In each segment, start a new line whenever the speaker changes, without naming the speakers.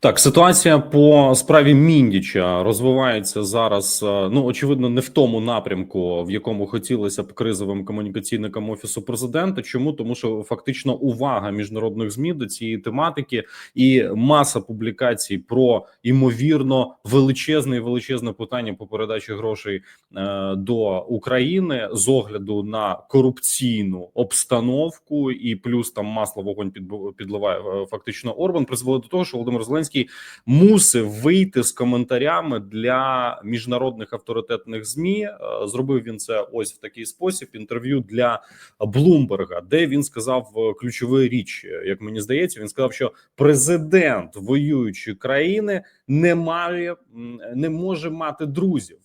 Так, ситуація по справі Міндіча розвивається зараз. е, Ну очевидно, не в тому напрямку, в якому хотілося б кризовим комунікаційникам офісу президента. Чому тому, що фактично увага міжнародних змі до цієї тематики і маса публікацій про імовірно величезне і величезне питання по передачі грошей е, до України з огляду на корупційну обстановку, і плюс там масло вогонь підливає е, фактично Орбан, призвело до того, що Володимир Зеленський мусив вийти з коментарями для міжнародних авторитетних змі. Е, Зробив він це ось в такий спосіб. Інтерв'ю для Блумберга, де він сказав ключові ключову річ, е, як мені здається, він сказав, що президент воюючої країни не має не може мати друзів.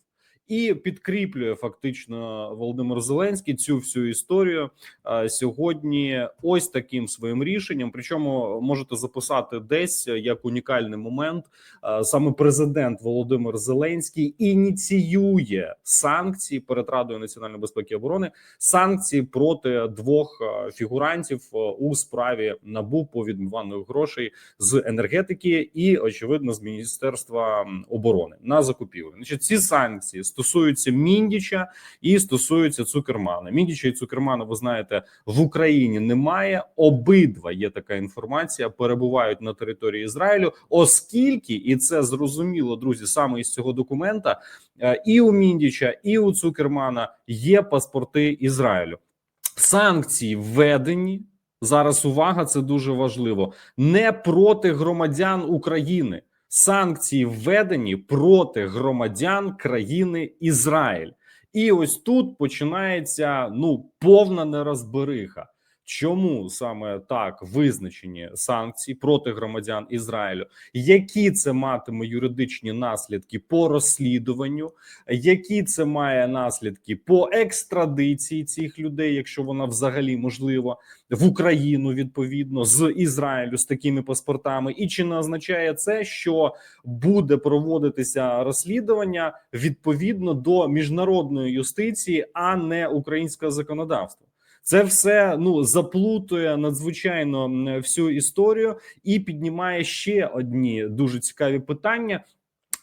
І підкріплює фактично Володимир Зеленський цю всю історію е, сьогодні. Ось таким своїм рішенням. Причому можете записати десь як унікальний момент. е, Саме президент Володимир Зеленський ініціює санкції перед Радою національної безпеки і оборони санкції проти двох е, фігурантів у справі набу по відмиванню грошей з енергетики і очевидно з міністерства оборони на закупівлю. Значить, ці санкції стосуються Міндіча і стосуються Цукермана. Міндіча і Цукермана, ви знаєте, в Україні немає. Обидва є така інформація, перебувають на території Ізраїлю, оскільки і це зрозуміло, друзі, саме із цього документа е, і у Міндіча, і у Цукермана є паспорти Ізраїлю. Санкції введені зараз. Увага, це дуже важливо. Не проти громадян України. Санкції введені проти громадян країни Ізраїль. І ось тут починається ну повна нерозбериха. Чому саме так визначені санкції проти громадян Ізраїлю? Які це матиме юридичні наслідки по розслідуванню? Які це має наслідки по екстрадиції цих людей, якщо вона взагалі можлива в Україну відповідно з Ізраїлю з такими паспортами? І чи не означає це, що буде проводитися розслідування відповідно до міжнародної юстиції, а не українського законодавства? Це все ну заплутує надзвичайно всю історію і піднімає ще одні дуже цікаві питання.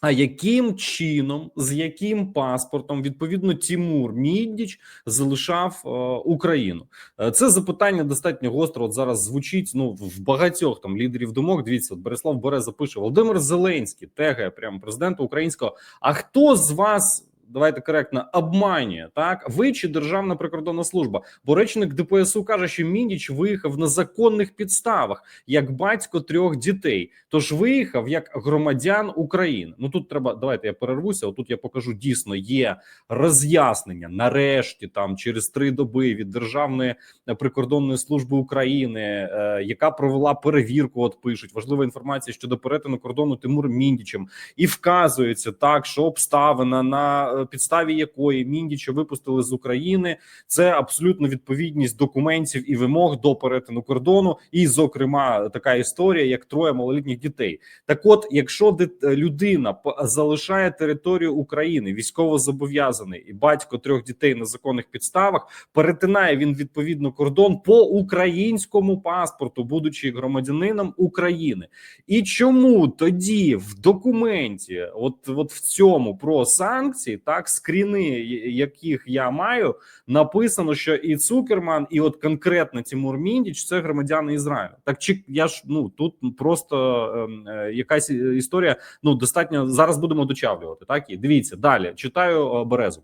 А яким чином, з яким паспортом відповідно Тімур Міддіч залишав е, Україну? Е, Це запитання достатньо гостро. От зараз звучить ну в багатьох там лідерів думок. Дивіться, от Борислав Береза пише Володимир Зеленський, тегає прямо президента українського. А хто з вас? Давайте коректно обманює так. Ви чи Державна прикордонна служба? Бо речник ДПСУ каже, що Міндіч виїхав на законних підставах як батько трьох дітей. Тож виїхав як громадян України. Ну тут треба давайте я перервуся. Отут я покажу дійсно є роз'яснення. Нарешті там через три доби від Державної прикордонної служби України, е, яка провела перевірку. От пишуть важлива інформація щодо перетину кордону Тимур Міндічем, і вказується так, що обставина на підставі якої Міндіча випустили з України. Це абсолютно відповідність документів і вимог до перетину кордону, і, зокрема, така історія, як троє малолітніх дітей. Так, от, якщо людина залишає територію України, військово зобов'язаний і батько трьох дітей на законних підставах, перетинає він відповідно кордон по українському паспорту, будучи громадянином України. І чому тоді в документі, от, от в цьому про санкції, так скріни, яких я маю, написано, що і Цукерман, і от конкретно Тимур Міндіч це громадяни Ізраїлю. Так чи я ж ну тут просто ем, е, якась історія. Ну достатньо зараз будемо дочавлювати. Так і дивіться далі. Читаю е, Березу.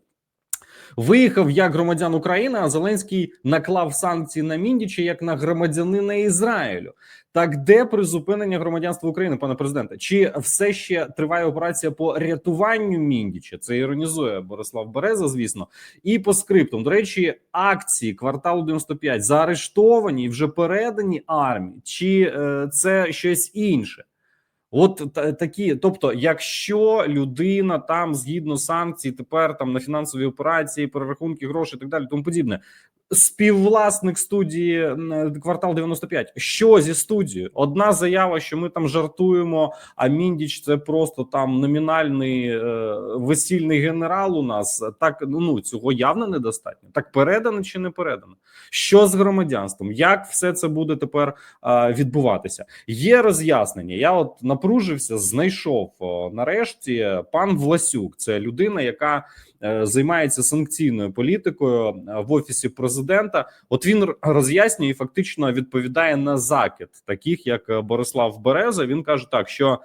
Виїхав як громадян України, а Зеленський наклав санкції на Міндіча як на громадянина Ізраїлю. Так, де призупинення громадянства України, пане президенте? Чи все ще триває операція по рятуванню Міндіча? Це іронізує Борислав Береза, звісно, і по скриптам. До речі, акції кварталу 95 заарештовані і вже передані армії, чи е, це щось інше? От такі, тобто, якщо людина там згідно санкцій, тепер там на фінансові операції, перерахунки грошей і так далі, тому подібне, співвласник студії квартал 95. Що зі студією? Одна заява, що ми там жартуємо. А Міндіч це просто там номінальний е, весільний генерал. У нас так ну цього явно недостатньо. Так передано чи не передано? Що з громадянством? Як все це буде тепер е, відбуватися? Є роз'яснення. Я от напружився, знайшов нарешті пан Власюк. Це людина, яка займається санкційною політикою е, в офісі президента. От він роз'яснює і фактично відповідає на закид, таких як е, Борислав Береза. Він каже так, що.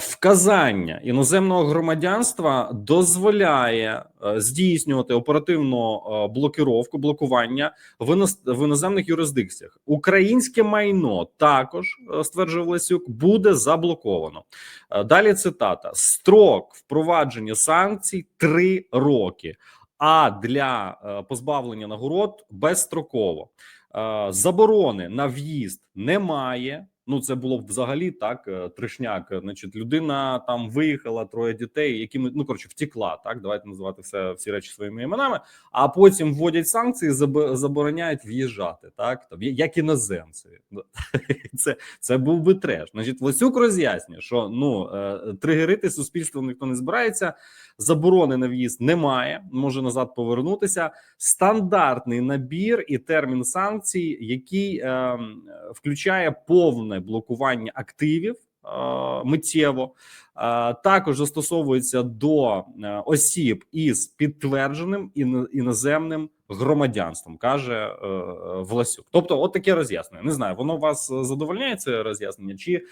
Вказання іноземного громадянства дозволяє е, здійснювати оперативну е, блокировку, блокування в іноз- в іноземних юрисдикціях. Українське майно також е, стверджує Власюк, буде заблоковано. Далі цитата: строк впровадження санкцій три роки. А для позбавлення нагород безстроково заборони на в'їзд немає. Ну, це було б взагалі так. е, Тришняк. Значить, людина там виїхала, троє дітей, якими ну коротше втікла. Так, давайте називати все всі речі своїми іменами. А потім вводять санкції, заб- забороняють в'їжджати. Так, там як іноземці. Ну, Це це був би треш. Значить, Власюк роз'яснює, що ну е, тригерити суспільство ніхто не збирається. Заборони на в'їзд немає. Може назад повернутися. Стандартний набір і термін санкцій, який е, включає повне блокування активів. е, Миттєво Е, також застосовується до е, осіб із підтвердженим іно- іноземним громадянством, каже е, е, Власюк. Тобто, от таке роз'яснення. Не знаю, воно вас е, задовольняє це роз'яснення чи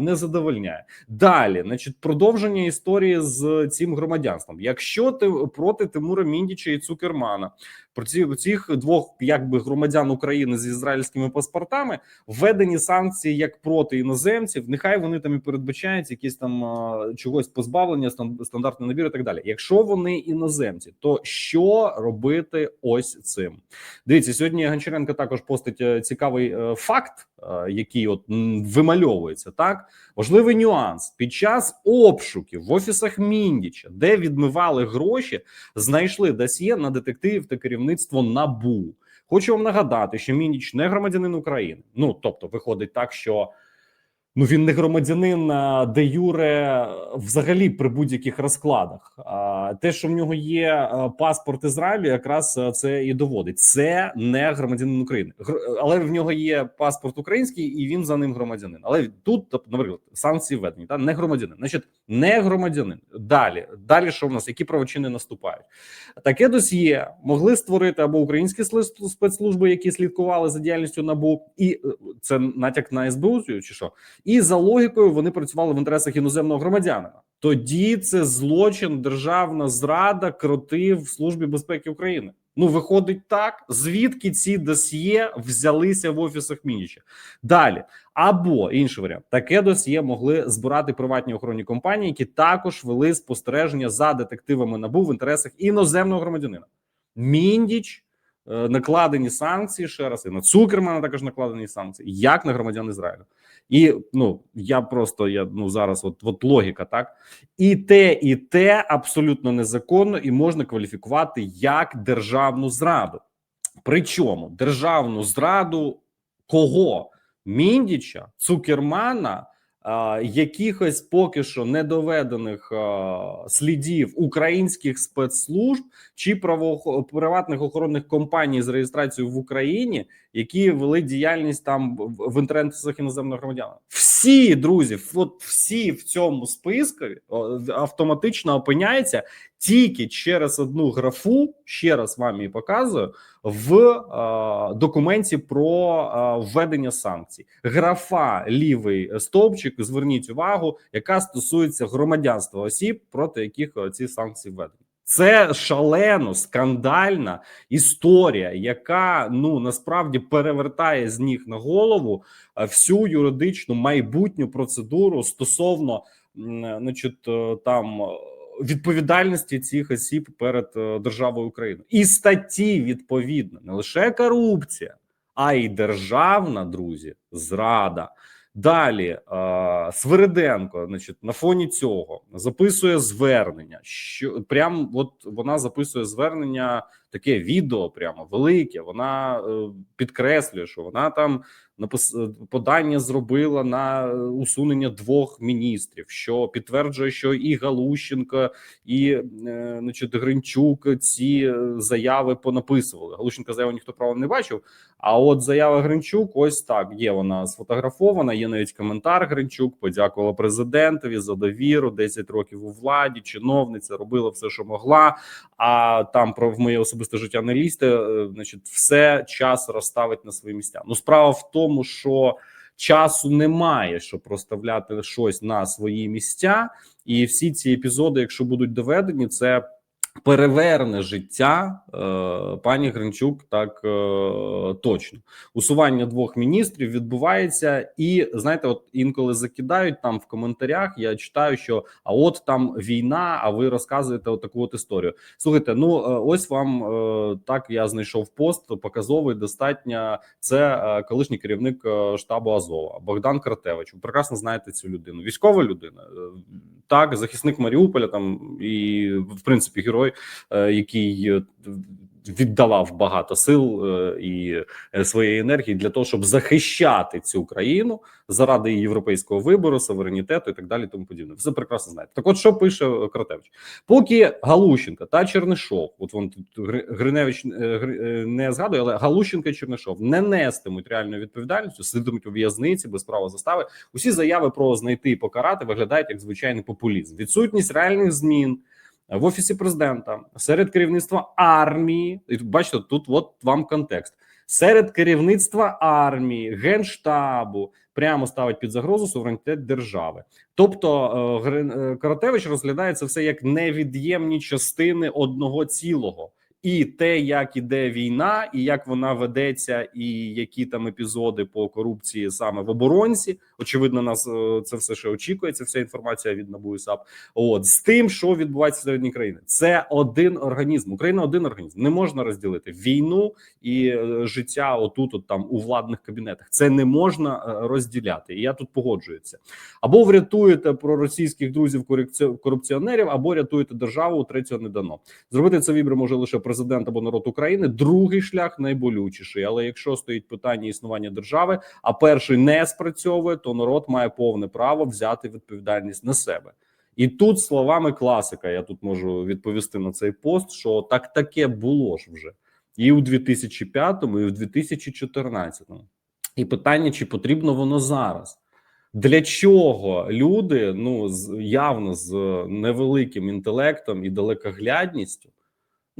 не задовольняє. Далі, значить, продовження історії з цим громадянством. Якщо ти проти Тимура Міндіча і Цукермана, про ці цих двох якби громадян України з ізраїльськими паспортами введені санкції як проти іноземців. Нехай вони там і передбачають якісь там чогось позбавлення, стан- стандартний набір і так далі. Якщо вони іноземці, то що робити ось цим? Дивіться, сьогодні Гончаренко також постить е, цікавий е, факт, е, який от вимальовується. Так важливий нюанс під час обшуків в офісах Міндіча, де відмивали гроші, знайшли досьє на детективів та керівництво набу. Хочу вам нагадати, що Мініч не громадянин України. Ну тобто, виходить так, що ну він не громадянин де юре взагалі при будь-яких розкладах. Те, що в нього є паспорт Ізраїлю, якраз це і доводить. Це не громадянин України, але в нього є паспорт український, і він за ним громадянин. Але тут, тобто, наприклад, санкції введені, та не громадянин. Значить, не громадянин. Далі, далі, що в нас, які правочини наступають? Таке досьє могли створити або українські спецслужби, які слідкували за діяльністю набу, і е, це натяк на СБУ чи що? І за логікою вони працювали в інтересах іноземного громадянина. Тоді це злочин, державна зрада, кроти в службі безпеки України. Ну виходить так, звідки ці досьє взялися в офісах Мініча? Далі або інший варіант, таке досьє могли збирати приватні охоронні компанії, які також вели спостереження за детективами набу в інтересах іноземного громадянина. Міндіч е, накладені санкції ще раз, і на Цукермана також накладені санкції, як на громадян Ізраїлю. І ну я просто я ну зараз, от, от логіка, так і те, і те абсолютно незаконно, і можна кваліфікувати як державну зраду. Причому державну зраду кого? Міндіча, Цукермана, якихось поки що недоведених слідів українських спецслужб чи право приватних охоронних компаній з реєстрацією в Україні, які вели діяльність там в, інтересах іноземного громадян. Всі друзі, от всі в цьому списку автоматично опиняються тільки через одну графу. Ще раз вам її показую в е, документі про е, введення санкцій. Графа лівий стовпчик. Зверніть увагу, яка стосується громадянства осіб, проти яких е, ці санкції введені. Це шалено скандальна історія, яка ну насправді перевертає з ніг на голову е, всю юридичну майбутню процедуру стосовно значить, е, там е, відповідальності цих осіб перед е, державою України і статті відповідно не лише корупція, а й державна друзі, зрада. Далі е, Свириденко, значить, на фоні цього записує звернення. Що прям от вона записує звернення таке відео, прямо велике. Вона е, підкреслює, що вона там е, подання зробила на усунення двох міністрів, що підтверджує, що і Галущенко, і е, значить, Гринчук ці заяви понаписували. Галущенка заяву ніхто право не бачив. А от заява Гринчук, ось так є. Вона сфотографована. Є навіть коментар. Гринчук подякувала президентові за довіру. 10 років у владі. Чиновниця робила все, що могла. А там про в моє особисте життя не лізьте. Значить, все час розставить на свої місця. Ну, справа в тому, що часу немає, щоб розставляти щось на свої місця, і всі ці епізоди, якщо будуть доведені, це переверне життя е, пані Гринчук. Так е, точно усування двох міністрів відбувається, і знаєте, от інколи закидають там в коментарях. Я читаю, що а от там війна, а ви розказуєте отаку от історію. Слухайте, ну е, ось вам е, так я знайшов пост показовий. Достатньо це е, колишній керівник е, штабу Азова Богдан Кратевич. Ви прекрасно знаєте цю людину. Військова людина, е, так, захисник Маріуполя, там і в принципі герой, е, який е, віддавав багато сил е, і своєї енергії для того, щоб захищати цю країну заради європейського вибору, суверенітету і так далі. Тому подібне. Все прекрасно знаєте. Так, от що пише Кратевич? Поки Галущенка та Чернишов, от вон тут Гриневич Гри- не згадує, але Галущенка і Чернишов не нестимуть реальної відповідальності, сидитимуть у в'язниці без права застави. Усі заяви про знайти і покарати виглядають як звичайний популізм. Відсутність реальних змін в офісі президента серед керівництва армії. І бачите, тут от вам контекст. Серед керівництва армії, генштабу прямо ставить під загрозу суверенітет держави. Тобто е, е, розглядає це все як невід'ємні частини одного цілого. І те, як іде війна, і як вона ведеться, і які там епізоди по корупції саме в оборонці. Очевидно, нас е, це все ще очікується. Вся інформація від НАБУ САП. От з тим, що відбувається всередині країни, це один організм. Україна один організм. Не можна розділити війну і е, життя отут, от там у владних кабінетах. Це не можна е, розділяти. І я тут погоджуюся. Або врятуєте проросійських друзів корупціонерів, або рятуєте державу. Третього не дано. Зробити це вибір може лише президент або народ України. Другий шлях найболючіший. Але якщо стоїть питання існування держави, а перший не спрацьовує, то народ має повне право взяти відповідальність на себе. І тут словами класика, я тут можу відповісти на цей пост, що так таке було ж вже і у 2005, і у 2014. І питання, чи потрібно воно зараз? Для чого люди, ну з явно з невеликим інтелектом і далекоглядністю,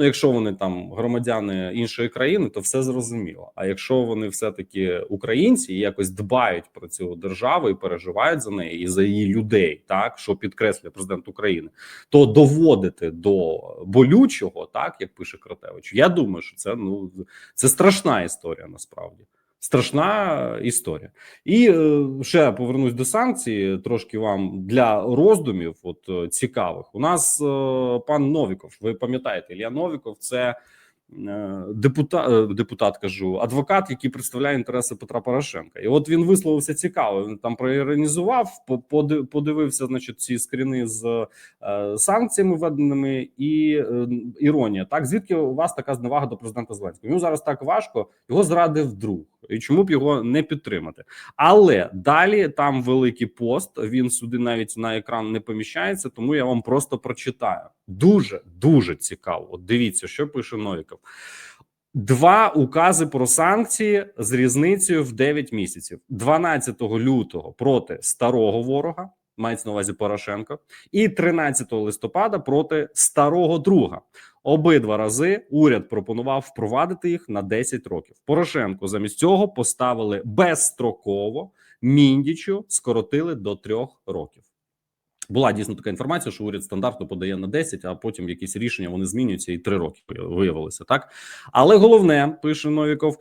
ну якщо вони там громадяни іншої країни, то все зрозуміло. А якщо вони все-таки українці і якось дбають про цю державу і переживають за неї і за її людей, так що підкреслює президент України, то доводити до болючого, так як пише Кратевич, я думаю, що це ну це страшна історія насправді. Страшна історія, і е, ще повернусь до санкцій. Трошки вам для роздумів, от е, цікавих. У нас е, пан Новіков. Ви пам'ятаєте, Ілля Новіков це депутат, е, депутат, кажу, адвокат, який представляє інтереси Петра Порошенка. І от він висловився цікаво. Він там проіронізував, по- поди- подивився, значить, ці скріни з е, санкціями введеними, і е, іронія. Так, звідки у вас така зневага до президента Зеленського? Йому зараз так важко, його зрадив друг. І чому б його не підтримати? Але далі там великий пост. Він сюди навіть на екран не поміщається, тому я вам просто прочитаю. Дуже дуже цікаво. От дивіться, що пише Новіков. Два укази про санкції з різницею в 9 місяців: 12 лютого проти старого ворога, мається на увазі Порошенко, і 13 листопада проти старого друга. Обидва рази уряд пропонував впровадити їх на 10 років. Порошенко замість цього поставили безстроково. Міндічу скоротили до трьох років. Була дійсно така інформація, що уряд стандартно подає на 10, а потім якісь рішення вони змінюються і 3 роки виявилося так. Але головне пише Новіков.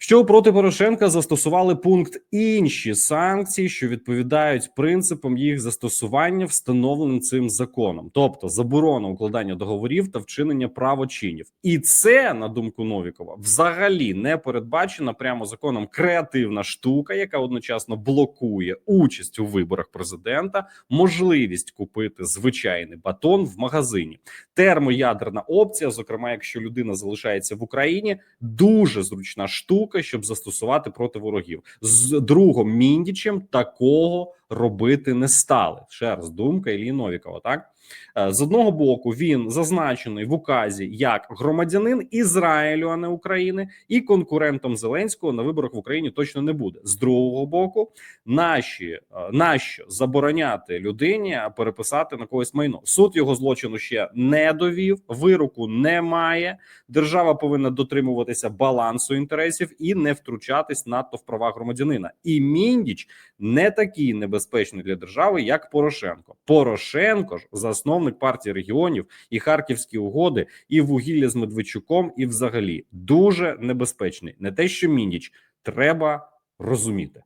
Що проти Порошенка застосували пункт інші санкції, що відповідають принципам їх застосування, встановленим цим законом, тобто заборона укладання договорів та вчинення правочинів, і це на думку Новікова взагалі не передбачена прямо законом креативна штука, яка одночасно блокує участь у виборах президента, можливість купити звичайний батон в магазині. Термоядерна опція, зокрема, якщо людина залишається в Україні, дуже зручна штука, щоб застосувати проти ворогів. З другом Міндічем такого робити не стали. Ще раз думка Ілії Новікова. Так Е, з одного боку він зазначений в указі як громадянин Ізраїлю, а не України, і конкурентом Зеленського на виборах в Україні точно не буде. З другого боку, наші е, нащо забороняти людині переписати на когось майно. Суд його злочину ще не довів, вироку немає. Держава повинна дотримуватися балансу інтересів і не втручатись надто в права громадянина. І міндіч не такий небезпечний для держави, як Порошенко. Порошенко ж засновник партії регіонів і харківські угоди, і вугілля з Медведчуком, і взагалі дуже небезпечний. Не те, що мініч треба розуміти.